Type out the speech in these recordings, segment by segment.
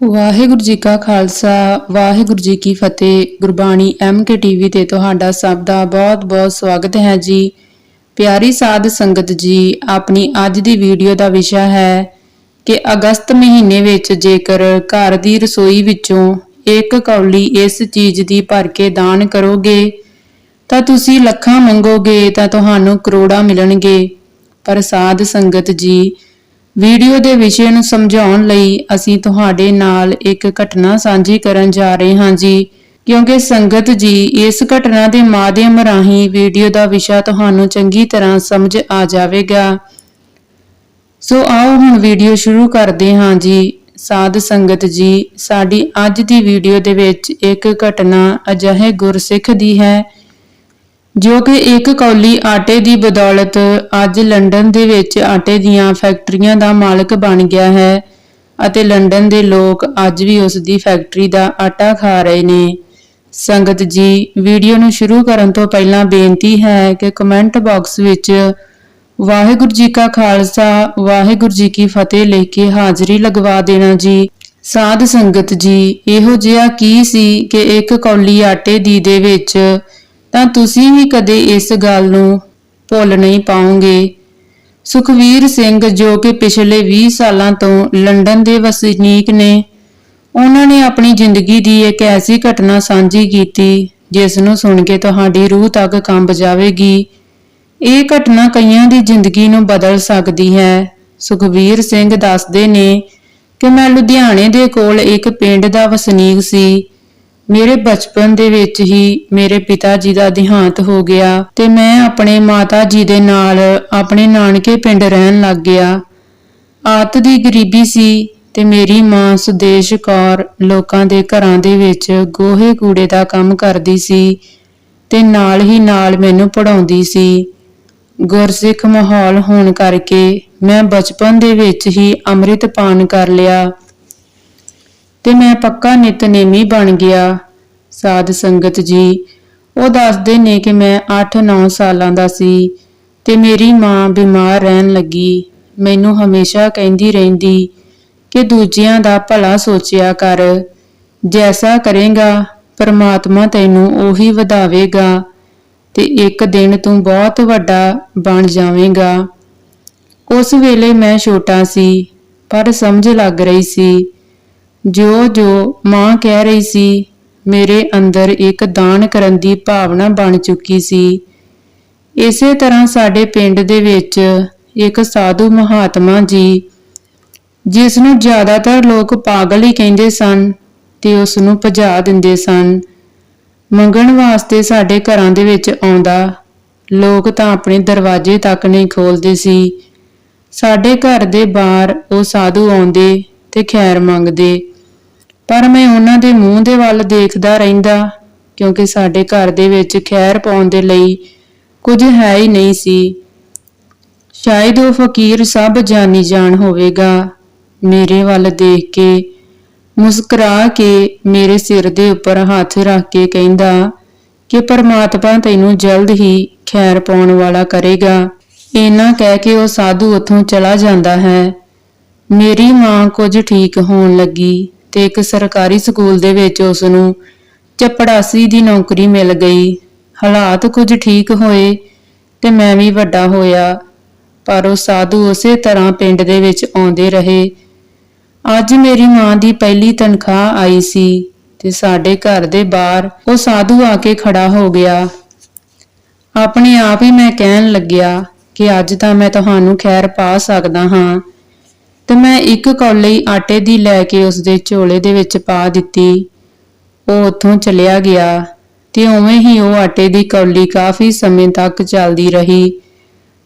ਵਾਹਿਗੁਰੂ ਜੀ ਕਾ ਖਾਲਸਾ, ਵਾਹਿਗੁਰੂ ਜੀ ਕੀ ਫਤਿਹ। Gurbani MK TV ਤੇ ਤੁਹਾਡਾ ਸਭ ਦਾ ਬਹੁਤ-ਬਹੁਤ ਸਵਾਗਤ ਹੈ ਜੀ। ਪਿਆਰੀ ਸਾਧ ਸੰਗਤ ਜੀ, ਆਪਣੀ ਅੱਜ ਦੀ ਵੀਡੀਓ ਦਾ ਵਿਸ਼ਾ ਹੈ ਕਿ ਅਗਸਤ ਮਹੀਨੇ ਵਿੱਚ ਜੇਕਰ ਘਰ ਦੀ ਰਸੋਈ ਵਿੱਚੋਂ ਇੱਕ ਕੌਲੀ ਇਸ ਚੀਜ਼ ਦੀ ਭਰ ਕੇ ਦਾਨ ਕਰੋਗੇ, ਤਾਂ ਤੁਸੀਂ ਲੱਖਾਂ ਮੰਗੋਗੇ, ਤਾਂ ਤੁਹਾਨੂੰ ਕਰੋੜਾਂ ਮਿਲਣਗੇ। ਪਰ ਸਾਧ ਸੰਗਤ ਜੀ ਵੀਡੀਓ ਦੇ ਵਿਸ਼ੇ ਨੂੰ ਸਮਝਾਉਣ ਲਈ ਅਸੀਂ ਤੁਹਾਡੇ ਨਾਲ ਇੱਕ ਘਟਨਾ ਸਾਂਝੀ ਕਰਨ ਜਾ ਰਹੇ ਹਾਂ ਜੀ। ਕਿਉਂਕਿ ਸੰਗਤ ਜੀ, ਇਸ ਘਟਨਾ ਦੇ ਮਾਧਿਅਮ ਰਾਹੀਂ ਵੀਡੀਓ ਦਾ ਵਿਸ਼ਾ ਤੁਹਾਨੂੰ ਚੰਗੀ ਤਰ੍ਹਾਂ ਸਮਝ ਆ ਜਾਵੇਗਾ। ਸੋ ਆਓ ਹੁਣ ਵੀਡੀਓ ਸ਼ੁਰੂ ਕਰਦੇ ਹਾਂ ਜੀ। ਸਾਧ ਸੰਗਤ ਜੀ, ਸਾਡੀ ਅੱਜ ਦੀ ਵੀਡੀਓ ਦੇ ਵਿੱਚ ਇੱਕ ਘਟਨਾ ਅਜਿਹੇ ਗੁਰਸਿੱਖ ਦੀ ਹੈ ਜੋ ਕਿ ਇੱਕ ਕੌਲੀ ਆਟੇ ਦੀ ਬਦੌਲਤ ਅੱਜ ਲੰਡਨ ਦੇ ਵਿੱਚ ਆਟੇ ਦੀਆਂ ਫੈਕਟਰੀਆਂ ਦਾ ਮਾਲਕ ਬਣ ਗਿਆ ਹੈ ਅਤੇ ਲੰਡਨ ਦੇ ਲੋਕ ਅੱਜ ਵੀ ਉਸ ਦੀ ਫੈਕਟਰੀ ਦਾ ਆਟਾ ਖਾ ਰਹੇ ਨੇ। ਸੰਗਤ ਜੀ, ਵੀਡੀਓ ਨੂੰ ਸ਼ੁਰੂ ਕਰਨ ਤੋਂ ਪਹਿਲਾਂ ਬੇਨਤੀ ਹੈ ਕਿ ਕਮੈਂਟ ਬਾਕਸ ਵਿੱਚ ਵਾਹਿਗੁਰੂ ਜੀ ਕਾ ਖਾਲਸਾ, ਵਾਹਿਗੁਰੂ ਜੀ ਕੀ ਫਤਿਹ ਲਿਖ ਕੇ ਹਾਜ਼ਰੀ ਲਗਵਾ ਦੇਣਾ ਜੀ। ਸਾਧ ਸੰਗਤ ਜੀ, ਇਹੋ ਜਿਹਾ ਕੀ ਸੀ ਕਿ ਇੱਕ ਕੌਲੀ ਆਟੇ ਦੀ ਦੇ ਵਿੱਚ ਤਾਂ ਤੁਸੀਂ ਵੀ ਕਦੇ ਇਸ ਗੱਲ ਨੂੰ ਭੁੱਲ ਨਹੀਂ ਪਾਓਗੇ। ਸੁਖਵੀਰ ਸਿੰਘ ਜੋ ਕਿ ਪਿਛਲੇ 20 ਸਾਲਾਂ ਤੋਂ ਲੰਡਨ ਦੇ ਵਸਨੀਕ ਨੇ, ਉਹਨਾਂ ਨੇ ਆਪਣੀ ਜ਼ਿੰਦਗੀ ਦੀ ਇੱਕ ਐਸੀ ਘਟਨਾ ਸਾਂਝੀ ਕੀਤੀ, ਜਿਸ ਨੂੰ ਸੁਣ ਕੇ ਤੁਹਾਡੀ ਰੂਹ ਤੱਕ ਕੰਬ ਜਾਵੇਗੀ। ਇਹ ਘਟਨਾ ਕਈਆਂ ਦੀ ਜ਼ਿੰਦਗੀ ਨੂੰ ਬਦਲ ਸਕਦੀ ਹੈ। ਸੁਖਵੀਰ ਸਿੰਘ ਦੱਸਦੇ ਨੇ ਕਿ ਮੈਂ ਲੁਧਿਆਣੇ ਦੇ ਕੋਲ ਇੱਕ ਪਿੰਡ ਦਾ ਵਸਨੀਕ ਸੀ। ਮੇਰੇ ਬਚਪਨ ਦੇ ਵਿੱਚ ਹੀ ਮੇਰੇ ਪਿਤਾ ਜੀ ਦਾ ਦੇਹਾਂਤ ਹੋ ਗਿਆ ਤੇ ਮੈਂ ਆਪਣੇ ਮਾਤਾ ਜੀ ਦੇ ਨਾਲ ਆਪਣੇ ਨਾਨਕੇ ਪਿੰਡ ਰਹਿਣ ਲੱਗ ਗਿਆ। ਆਤ ਦੀ ਗਰੀਬੀ ਸੀ ਤੇ ਮੇਰੀ ਮਾਂ ਸੁਦੇਸ਼ ਕੌਰ ਲੋਕਾਂ ਦੇ ਘਰਾਂ ਦੇ ਵਿੱਚ ਗੋਹੇ ਕੂੜੇ ਦਾ ਕੰਮ ਕਰਦੀ ਸੀ ਤੇ ਨਾਲ ਹੀ ਨਾਲ ਮੈਨੂੰ ਪੜਾਉਂਦੀ ਸੀ। ਗੁਰਸਿੱਖ ਮਾਹੌਲ ਹੋਣ ਕਰਕੇ ਮੈਂ ਬਚਪਨ ਦੇ ਵਿੱਚ ਹੀ ਅੰਮ੍ਰਿਤ ਪਾਨ ਕਰ ਲਿਆ ਤੇ ਮੈਂ ਪੱਕਾ ਨਿਤਨੇਮੀ ਬਣ ਗਿਆ। ਸਾਧ ਸੰਗਤ ਜੀ, ਉਹ ਦੱਸਦੇ ਨੇ ਕਿ ਮੈਂ 8-9 ਸਾਲਾਂ ਦਾ ਸੀ ਤੇ ਮੇਰੀ ਮਾਂ ਬਿਮਾਰ ਰਹਿਣ ਲੱਗੀ। ਮੈਨੂੰ ਹਮੇਸ਼ਾ ਕਹਿੰਦੀ ਰਹਿੰਦੀ ਕਿ ਦੂਜਿਆਂ ਦਾ ਭਲਾ ਸੋਚਿਆ ਕਰ। ਜੈਸਾ ਕਰੇਗਾ, ਪਰਮਾਤਮਾ ਤੈਨੂੰ ਉਹੀ ਵਧਾਵੇਗਾ ਤੇ ਇੱਕ ਦਿਨ ਤੂੰ ਬਹੁਤ ਵੱਡਾ ਬਣ ਜਾਵੇਂਗਾ। ਉਸ ਵੇਲੇ ਮੈਂ ਛੋਟਾ ਸੀ, ਪਰ ਸਮਝ ਲੱਗ ਰਹੀ ਸੀ। ਜੋ ਜੋ ਮਾਂ ਕਹਿ ਰਹੀ ਸੀ ਮੇਰੇ ਅੰਦਰ ਇੱਕ ਦਾਨ ਕਰਨ ਦੀ ਭਾਵਨਾ ਬਣ ਚੁੱਕੀ ਸੀ। ਇਸੇ ਤਰ੍ਹਾਂ ਸਾਡੇ ਪਿੰਡ ਦੇ ਵਿੱਚ ਇੱਕ ਸਾਧੂ ਮਹਾਤਮਾ ਜੀ ਜਿਸ ਨੂੰ ਜ਼ਿਆਦਾਤਰ ਲੋਕ ਪਾਗਲ ਹੀ ਕਹਿੰਦੇ ਸਨ ਤੇ ਉਸ ਨੂੰ ਭਜਾ ਦਿੰਦੇ ਸਨ। ਮੰਗਣ ਵਾਸਤੇ ਸਾਡੇ ਘਰਾਂ ਦੇ ਵਿੱਚ ਆਉਂਦਾ, ਲੋਕ ਤਾਂ ਆਪਣੇ ਦਰਵਾਜ਼ੇ ਤੱਕ ਨਹੀਂ ਖੋਲਦੇ ਸੀ। ਸਾਡੇ ਘਰ ਦੇ ਬਾਹਰ ਉਹ ਸਾਧੂ ਆਉਂਦੇ ਤੇ ਖੈਰ ਮੰਗਦੇ। ਪਰ ਮੈਂ ਉਹਨਾਂ ਦੇ ਮੂੰਹ ਦੇ ਵੱਲ ਦੇਖਦਾ ਰਹਿੰਦਾ, ਕਿਉਂਕਿ ਸਾਡੇ ਘਰ ਦੇ ਵਿੱਚ ਖੈਰ ਪਾਉਣ ਦੇ ਲਈ ਕੁਝ ਹੈ ਹੀ ਨਹੀਂ ਸੀ। ਸ਼ਾਇਦ ਉਹ ਫਕੀਰ ਸਭ ਜਾਣੀ ਜਾਣ ਹੋਵੇਗਾ, ਮੇਰੇ ਵੱਲ ਦੇਖ ਕੇ ਮੁਸਕਰਾ ਕੇ ਮੇਰੇ ਸਿਰ ਦੇ ਉੱਪਰ ਹੱਥ ਰੱਖ ਕੇ ਕਹਿੰਦਾ ਕਿ ਪਰਮਾਤਮਾ ਤੈਨੂੰ ਜਲਦ ਹੀ ਖੈਰ ਪਾਉਣ ਵਾਲਾ ਕਰੇਗਾ। ਇਹਨਾਂ ਕਹਿ ਕੇ ਉਹ ਸਾਧੂ ਉੱਥੋਂ ਚਲਾ ਜਾਂਦਾ ਹੈ। ਮੇਰੀ ਮਾਂ ਕੁਝ ਠੀਕ ਹੋਣ ਲੱਗੀ। ਤੇ ਇੱਕ ਸਰਕਾਰੀ ਸਕੂਲ ਦੇ ਵਿੱਚ ਉਸ ਨੂੰ ਚਪੜਾਸੀ ਦੀ ਨੌਕਰੀ ਮਿਲ ਗਈ। ਹਾਲਾਤ ਕੁਝ ਠੀਕ ਹੋਏ ਤੇ ਮੈਂ ਵੀ ਵੱਡਾ ਹੋਇਆ, ਪਰ ਉਹ ਸਾਧੂ ਉਸੇ ਤਰ੍ਹਾਂ ਪਿੰਡ ਦੇ ਵਿੱਚ ਆਉਂਦੇ ਰਹੇ। ਅੱਜ ਮੇਰੀ ਮਾਂ ਦੀ ਪਹਿਲੀ ਤਨਖਾਹ ਆਈ ਸੀ ਤੇ ਸਾਡੇ ਘਰ ਦੇ ਬਾਹਰ ਉਹ ਸਾਧੂ ਆ ਕੇ ਖੜਾ ਹੋ ਗਿਆ। ਆਪਣੇ ਆਪ ਹੀ ਮੈਂ ਕਹਿਣ ਲੱਗਿਆ ਕਿ ਅੱਜ ਤਾਂ ਮੈਂ ਤੁਹਾਨੂੰ ਖੈਰ ਪਾ ਸਕਦਾ ਹਾਂ। ਤੇ ਮੈਂ ਇੱਕ ਕੌਲੀ ਆਟੇ ਦੀ ਲੈ ਕੇ ਉਸ ਦੇ ਝੋਲੇ ਦੇ ਵਿੱਚ ਪਾ ਦਿੱਤੀ। ਉਹ ਉੱਥੋਂ ਚਲਿਆ ਗਿਆ ਤੇ ਉਵੇਂ ਹੀ ਉਹ ਆਟੇ ਦੀ ਕੌਲੀ ਕਾਫੀ ਸਮੇਂ ਤੱਕ ਚੱਲਦੀ ਰਹੀ।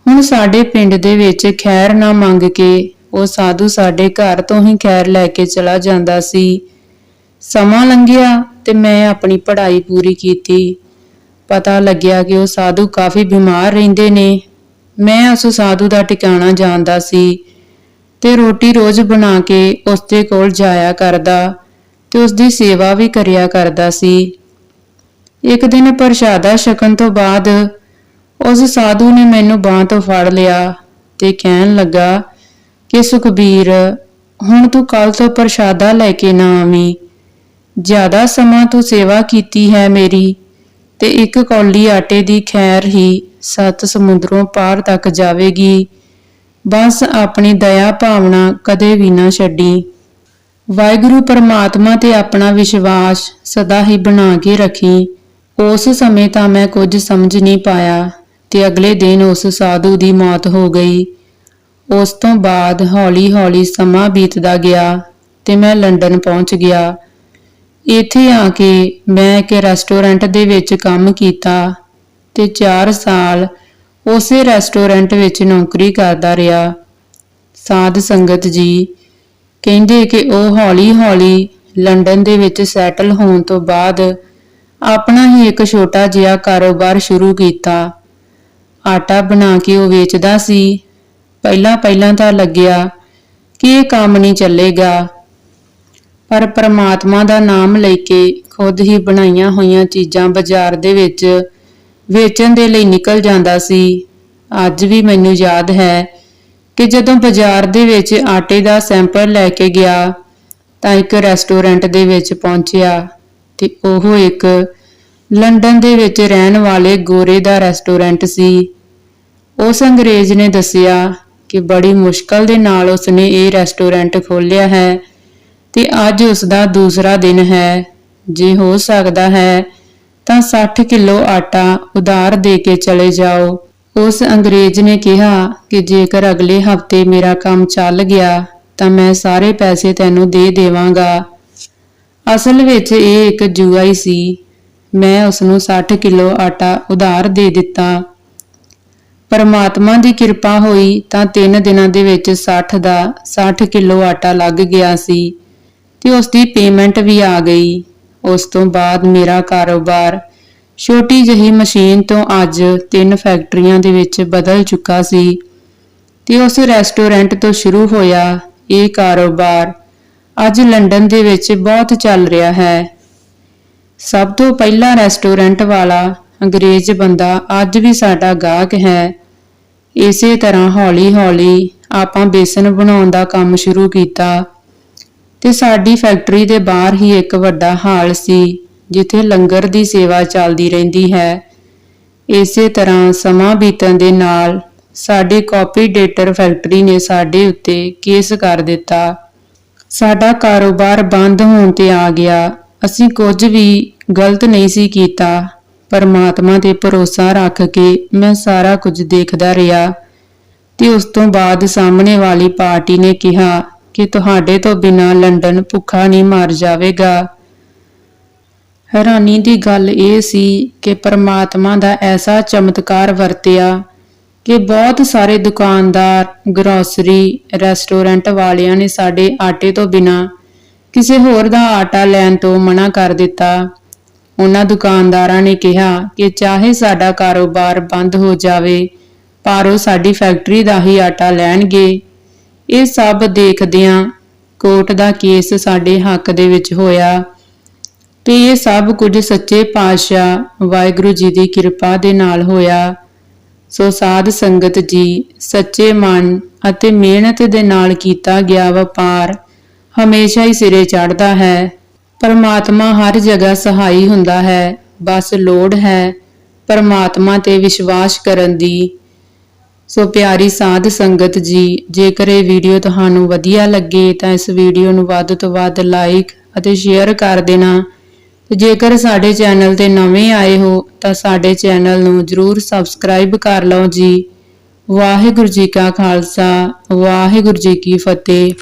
ਹੁਣ ਸਾਡੇ ਪਿੰਡ ਦੇ ਵਿੱਚ ਖੈਰ ਨਾ ਮੰਗ ਕੇ ਉਹ ਸਾਧੂ ਸਾਡੇ ਘਰ ਤੋਂ ਹੀ ਖੈਰ ਲੈ ਕੇ ਚਲਾ ਜਾਂਦਾ ਸੀ। ਸਮਾਂ ਲੰਘਿਆ ਤੇ ਮੈਂ ਆਪਣੀ ਪੜ੍ਹਾਈ ਪੂਰੀ ਕੀਤੀ। ਪਤਾ ਲੱਗਿਆ ਕਿ ਉਹ ਸਾਧੂ ਕਾਫੀ ਬਿਮਾਰ ਰਹਿੰਦੇ ਨੇ। ਮੈਂ ਉਸ ਸਾਧੂ ਦਾ ਟਿਕਾਣਾ ਜਾਣਦਾ ਸੀ। ਤੇ ਰੋਟੀ ਰੋਜ਼ ਬਣਾ ਕੇ ਉਸਦੇ ਕੋਲ ਜਾਇਆ ਕਰਦਾ ਤੇ ਉਸਦੀ ਸੇਵਾ ਵੀ ਕਰਿਆ ਕਰਦਾ ਸੀ। ਇੱਕ ਦਿਨ ਪ੍ਰਸ਼ਾਦਾ ਛਕਣ ਤੋਂ ਬਾਅਦ ਉਸ ਸਾਧੂ ਨੇ ਮੈਨੂੰ ਬਾਹ ਤੋਂ ਫੜ ਲਿਆ ਤੇ ਕਹਿਣ ਲੱਗਾ ਕਿ, ਸੁਖਬੀਰ, ਹੁਣ ਤੂੰ ਕੱਲ ਤੋਂ ਪ੍ਰਸ਼ਾਦਾ ਲੈ ਕੇ ਨਾ ਆਵੀਂ। ਜ਼ਿਆਦਾ ਸਮਾਂ ਤੂੰ ਸੇਵਾ ਕੀਤੀ ਹੈ ਮੇਰੀ ਤੇ ਇੱਕ ਕੌਲੀ ਆਟੇ ਦੀ ਖੈਰ ਹੀ ਸੱਤ ਸਮੁੰਦਰੋਂ ਪਾਰ ਤੱਕ ਜਾਵੇਗੀ। ਬਸ ਆਪਣੀ ਦਇਆ ਭਾਵਨਾ ਕਦੇ ਵੀ ਨਾ ਛੱਡੀ। ਵਾਹਿਗੁਰੂ ਪਰਮਾਤਮਾ ਤੇ ਆਪਣਾ ਵਿਸ਼ਵਾਸ ਸਦਾ ਹੀ ਬਣਾ ਕੇ ਰੱਖੀ। ਉਸ ਸਮੇਂ ਤਾਂ ਮੈਂ ਕੁਝ ਸਮਝ ਨਹੀਂ ਪਾਇਆ ਤੇ ਅਗਲੇ ਦਿਨ ਉਸ ਸਾਧੂ ਦੀ ਮੌਤ ਹੋ ਗਈ। ਉਸ ਤੋਂ ਬਾਅਦ ਹੌਲੀ-ਹੌਲੀ ਸਮਾਂ ਬੀਤਦਾ ਗਿਆ ਤੇ ਮੈਂ ਲੰਡਨ ਪਹੁੰਚ ਗਿਆ। ਇੱਥੇ ਆ ਕੇ ਮੈਂ ਇੱਕ ਰੈਸਟੋਰੈਂਟ ਦੇ ਵਿੱਚ ਕੰਮ ਕੀਤਾ ਤੇ 4 ਸਾਲ ਉਸੇ ਰੈਸਟੋਰੈਂਟ ਵਿੱਚ ਨੌਕਰੀ ਕਰਦਾ ਰਿਹਾ। ਸਾਧ ਸੰਗਤ ਜੀ ਕਹਿੰਦੇ ਕਿ ਉਹ ਹੌਲੀ-ਹੌਲੀ ਲੰਡਨ ਦੇ ਵਿੱਚ ਸੈਟਲ ਹੋਣ ਤੋਂ ਬਾਅਦ ਆਪਣਾ ਹੀ ਇੱਕ ਛੋਟਾ ਜਿਹਾ ਕਾਰੋਬਾਰ ਸ਼ੁਰੂ ਕੀਤਾ। ਆਟਾ ਬਣਾ ਕੇ ਉਹ ਵੇਚਦਾ ਸੀ। ਪਹਿਲਾਂ ਪਹਿਲਾਂ ਤਾਂ ਲੱਗਿਆ ਕਿ ਇਹ ਕੰਮ ਨਹੀਂ ਚੱਲੇਗਾ। ਪਰ ਪ੍ਰਮਾਤਮਾ ਦਾ ਨਾਮ ਲੈ ਕੇ ਖੁਦ ਹੀ ਬਣਾਈਆਂ ਹੋਈਆਂ ਚੀਜ਼ਾਂ ਬਾਜ਼ਾਰ ਦੇ ਵਿੱਚ ਵੇਚਣ ਦੇ ਲਈ ਨਿਕਲ ਜਾਂਦਾ ਸੀ। ਅੱਜ ਵੀ ਮੈਨੂੰ ਯਾਦ ਹੈ ਕਿ ਜਦੋਂ ਬਾਜ਼ਾਰ ਦੇ ਵਿੱਚ ਆਟੇ ਦਾ ਸੈਂਪਲ ਲੈ ਕੇ ਗਿਆ, ਤਾਂ ਇੱਕ ਰੈਸਟੋਰੈਂਟ ਦੇ ਵਿੱਚ ਪਹੁੰਚਿਆ ਤੇ ਉਹ ਇੱਕ ਲੰਡਨ ਦੇ ਵਿੱਚ ਰਹਿਣ ਵਾਲੇ ਗੋਰੇ ਦਾ ਰੈਸਟੋਰੈਂਟ ਸੀ। ਉਸ ਅੰਗਰੇਜ਼ ਨੇ ਦੱਸਿਆ ਕਿ ਬੜੀ ਮੁਸ਼ਕਲ ਦੇ ਨਾਲ ਉਸਨੇ ਇਹ ਰੈਸਟੋਰੈਂਟ ਖੋਲ੍ਹਿਆ ਹੈ ਤੇ ਅੱਜ ਉਸ ਦਾ ਦੂਸਰਾ ਦਿਨ ਹੈ। ਜੇ ਹੋ ਸਕਦਾ ਹੈ ਤਾਂ 60 ਕਿਲੋ ਆਟਾ ਉਧਾਰ ਦੇ ਕੇ ਚਲੇ ਜਾਓ। ਉਸ ਅੰਗਰੇਜ਼ ਨੇ ਕਿਹਾ ਕਿ ਜੇਕਰ ਅਗਲੇ ਹਫ਼ਤੇ ਮੇਰਾ ਕੰਮ ਚੱਲ ਗਿਆ, ਤਾਂ ਮੈਂ ਸਾਰੇ ਪੈਸੇ ਤੈਨੂੰ ਦੇ ਦੇਵਾਂਗਾ। ਅਸਲ ਵਿੱਚ ਇਹ ਇੱਕ ਜੂਆ ਹੀ ਸੀ। ਮੈਂ ਉਸ ਨੂੰ 60 ਕਿਲੋ ਆਟਾ ਉਧਾਰ ਦੇ ਦਿੱਤਾ। ਪਰਮਾਤਮਾ ਦੀ ਕਿਰਪਾ ਹੋਈ ਤਾਂ 3 ਦਿਨਾਂ ਦੇ ਵਿੱਚ 60 ਦਾ 60 ਕਿਲੋ ਆਟਾ ਲੱਗ ਗਿਆ ਸੀ ਤੇ ਉਸ ਦੀ ਪੇਮੈਂਟ ਵੀ ਆ ਗਈ। ਉਸ ਤੋਂ ਬਾਅਦ ਮੇਰਾ ਕਾਰੋਬਾਰ ਛੋਟੀ ਜਿਹੀ ਮਸ਼ੀਨ ਤੋਂ ਅੱਜ ਤਿੰਨ ਫੈਕਟਰੀਆਂ ਦੇ ਵਿੱਚ ਬਦਲ ਚੁੱਕਾ ਸੀ ਤੇ ਉਸ ਰੈਸਟੋਰੈਂਟ ਤੋਂ ਸ਼ੁਰੂ ਹੋਇਆ ਇਹ ਕਾਰੋਬਾਰ ਅੱਜ ਲੰਡਨ ਦੇ ਵਿੱਚ ਬਹੁਤ ਚੱਲ ਰਿਹਾ ਹੈ। ਸਭ ਤੋਂ ਪਹਿਲਾ ਰੈਸਟੋਰੈਂਟ ਵਾਲਾ ਅੰਗਰੇਜ਼ ਬੰਦਾ ਅੱਜ ਵੀ ਸਾਡਾ ਗਾਹਕ ਹੈ। ਇਸੇ ਤਰ੍ਹਾਂ ਹੌਲੀ-ਹੌਲੀ ਆਪਾਂ ਬੇਸਨ ਬਣਾਉਣ ਦਾ ਕੰਮ ਸ਼ੁਰੂ ਕੀਤਾ। ਤੇ ਸਾਡੀ ਫੈਕਟਰੀ ਦੇ ਬਾਹਰ ਹੀ ਇੱਕ ਵੱਡਾ ਹਾਲ ਸੀ, ਜਿੱਥੇ ਲੰਗਰ ਦੀ ਸੇਵਾ ਚੱਲਦੀ ਰਹਿੰਦੀ ਹੈ। ਇਸੇ ਤਰ੍ਹਾਂ ਸਮਾਂ ਬੀਤਣ ਦੇ ਨਾਲ ਸਾਡੇ ਕਾਪੀ ਡੇਟਰ ਫੈਕਟਰੀ ਨੇ ਸਾਡੇ ਉੱਤੇ ਕੇਸ ਕਰ ਦਿੱਤਾ। ਸਾਡਾ ਕਾਰੋਬਾਰ ਬੰਦ ਹੋਣ ਤੇ ਆ ਗਿਆ। ਅਸੀਂ ਕੁਝ ਵੀ ਗਲਤ ਨਹੀਂ ਸੀ ਕੀਤਾ। ਪਰਮਾਤਮਾ ਤੇ ਭਰੋਸਾ ਰੱਖ ਕੇ ਮੈਂ ਸਾਰਾ ਕੁਝ ਦੇਖਦਾ ਰਿਹਾ। ਤੇ ਉਸ ਤੋਂ ਬਾਅਦ ਸਾਹਮਣੇ ਵਾਲੀ ਪਾਰਟੀ ਨੇ ਕਿਹਾ ਕਿ ਤੁਹਾਡੇ ਤੋਂ ਬਿਨਾਂ ਲੰਡਨ ਭੁੱਖਾ ਨਹੀਂ ਮਰ ਜਾਵੇਗਾ। ਹੈਰਾਨੀ ਦੀ ਗੱਲ ਇਹ ਸੀ ਕਿ ਪਰਮਾਤਮਾ ਦਾ ਐਸਾ ਚਮਤਕਾਰ ਵਰਤਿਆ ਕਿ ਬਹੁਤ ਸਾਰੇ ਦੁਕਾਨਦਾਰ, ਗਰੋਸਰੀ, ਰੈਸਟੋਰੈਂਟ ਵਾਲਿਆਂ ਨੇ ਸਾਡੇ ਆਟੇ ਤੋਂ ਬਿਨਾਂ ਕਿਸੇ ਹੋਰ ਦਾ ਆਟਾ ਲੈਣ ਤੋਂ ਮਨਾ ਕਰ ਦਿੱਤਾ। ਉਹਨਾਂ ਦੁਕਾਨਦਾਰਾਂ ਨੇ ਕਿਹਾ ਕਿ ਚਾਹੇ ਸਾਡਾ ਕਾਰੋਬਾਰ ਬੰਦ ਹੋ ਜਾਵੇ, ਪਰ ਉਹ ਸਾਡੀ ਫੈਕਟਰੀ ਦਾ ਹੀ ਆਟਾ ਲੈਣਗੇ। ਇਹ ਸਭ ਦੇਖਦਿਆਂ ਕੋਰਟ ਦਾ ਕੇਸ ਸਾਡੇ ਹੱਕ ਦੇ ਵਿੱਚ ਹੋਇਆ ਤੇ ਇਹ ਸਭ ਕੁਝ ਸੱਚੇ ਪਾਤਸ਼ਾਹ ਵਾਹਿਗੁਰੂ ਜੀ ਦੀ ਕਿਰਪਾ ਦੇ ਨਾਲ ਹੋਇਆ। ਸੋ ਸਾਧ ਸੰਗਤ ਜੀ, ਸੱਚੇ ਮਨ ਅਤੇ ਮਿਹਨਤ ਦੇ ਨਾਲ ਕੀਤਾ ਗਿਆ ਵਪਾਰ ਹਮੇਸ਼ਾ ਹੀ ਸਿਰੇ ਚੜ੍ਹਦਾ ਹੈ। ਪਰਮਾਤਮਾ ਹਰ ਜਗ੍ਹਾ ਸਹਾਈ ਹੁੰਦਾ ਹੈ। ਬਸ ਲੋੜ ਹੈ ਪਰਮਾਤਮਾ ਤੇ ਵਿਸ਼ਵਾਸ ਕਰਨ ਦੀ। ਸੋ ਪਿਆਰੀ ਸਾਧ ਸੰਗਤ ਜੀ, ਜੇਕਰ ਇਹ ਵੀਡੀਓ ਤੁਹਾਨੂੰ ਵਧੀਆ ਲੱਗੇ ਤਾਂ ਇਸ ਵੀਡੀਓ ਨੂੰ ਵੱਧ ਤੋਂ ਵੱਧ ਲਾਈਕ ਅਤੇ ਸ਼ੇਅਰ ਕਰ ਦੇਣਾ। ਤੇ ਜੇਕਰ ਸਾਡੇ ਚੈਨਲ ਤੇ ਨਵੇਂ ਆਏ ਹੋ ਤਾਂ ਸਾਡੇ ਚੈਨਲ ਨੂੰ ਜਰੂਰ ਸਬਸਕ੍ਰਾਈਬ ਕਰ ਲਓ ਜੀ। ਵਾਹਿਗੁਰੂ ਜੀ ਕਾ ਖਾਲਸਾ, ਵਾਹਿਗੁਰੂ ਜੀ ਕੀ ਫਤਿਹ।